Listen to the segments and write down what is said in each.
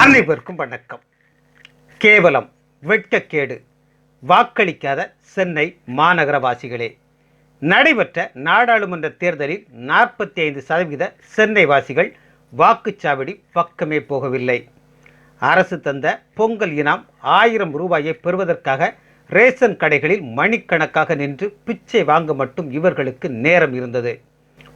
அனைவருக்கும் வணக்கம். கேவலம் வெட்கக்கேடு வாக்களிக்காத சென்னை மாநகரவாசிகளே. நடைபெற்ற நாடாளுமன்ற தேர்தலில் நாற்பத்தி ஐந்து சதவீத சென்னை வாசிகள் வாக்குச்சாவடி பக்கமே போகவில்லை. அரசு தந்த பொங்கல் இனாம் ஆயிரம் ரூபாயை பெறுவதற்காக ரேஷன் கடைகளில் மணிக்கணக்காக நின்று பிச்சை வாங்க மட்டும் இவர்களுக்கு நேரம் இருந்தது.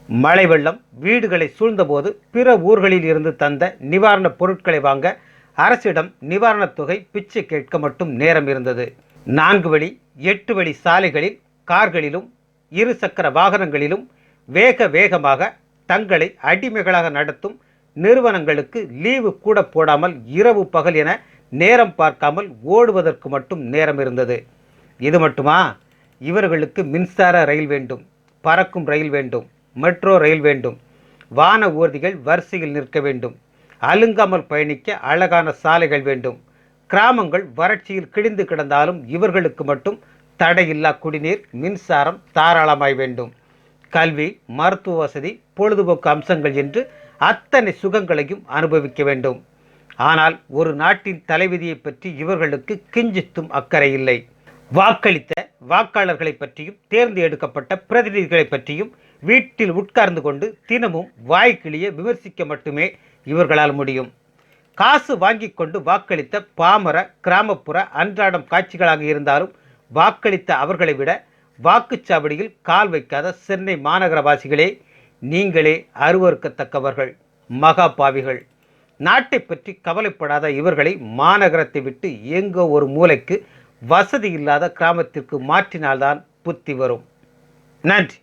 மழை வெள்ளம் வீடுகளை சூழ்ந்தபோது பிற ஊர்களில் இருந்து தந்த நிவாரணப் பொருட்களை வாங்க அரசிடம் நிவாரணத் தொகை பிச்சை கேட்க மட்டும் நேரம் இருந்தது. நான்கு வழி எட்டு வழி சாலைகளில் கார்களிலும் இரு சக்கர வாகனங்களிலும் வேக வேகமாக தங்களை அடிமைகளாக நடத்தும் நிறுவனங்களுக்கு லீவு கூட போடாமல் இரவு பகல் என நேரம் பார்க்காமல் ஓடுவதற்கு மட்டும் நேரம் இருந்தது. இது மட்டுமா? இவர்களுக்கு மின்சார ரயில் வேண்டும் பறக்கும் ரயில் வேண்டும். மெட்ரோ ரயில் வேண்டும். வான ஊர்திகள் வரிசையில் நிற்க வேண்டும். அலுங்காமல் பயணிக்க அழகான சாலைகள் வேண்டும். கிராமங்கள் வறட்சியில் கிழிந்து கிடந்தாலும் இவர்களுக்கு மட்டும் தடையில்லா குடிநீர் மின்சாரம் தாராளமாய் வேண்டும். கல்வி மருத்துவ வசதி பொழுதுபோக்கு அம்சங்கள் என்று அத்தனை சுகங்களையும் அனுபவிக்க வேண்டும். ஆனால் ஒரு நாட்டின் தலைவிதியை பற்றி இவர்களுக்கு கிஞ்சித்தும் அக்கறை இல்லை. வாக்களித்த வாக்காளர்களை பற்றியும் தேர்ந்தெடுக்கப்பட்ட பிரதிநிதிகளை பற்றியும் வீட்டில் உட்கார்ந்து கொண்டு தினமும் வாய்க்கிளிய விமர்சிக்க மட்டுமே இவர்களால் முடியும். காசு வாங்கி கொண்டு வாக்களித்த பாமர கிராமப்புற அன்றாடம் காட்சிகளாக இருந்தாலும் வாக்களித்த அவர்களை விட வாக்குச்சாவடியில் கால் வைக்காத சென்னை மாநகரவாசிகளே நீங்களே அருவறுக்கத்தக்கவர்கள் மகா பாவிகள் நாட்டை பற்றி கவலைப்படாத இவர்களை மாநகரத்தை விட்டு எங்கோ ஒரு மூலைக்கு வசதி இல்லாத கிராமத்திற்கு மாற்றினால்தான் புத்தி வரும். நன்றி.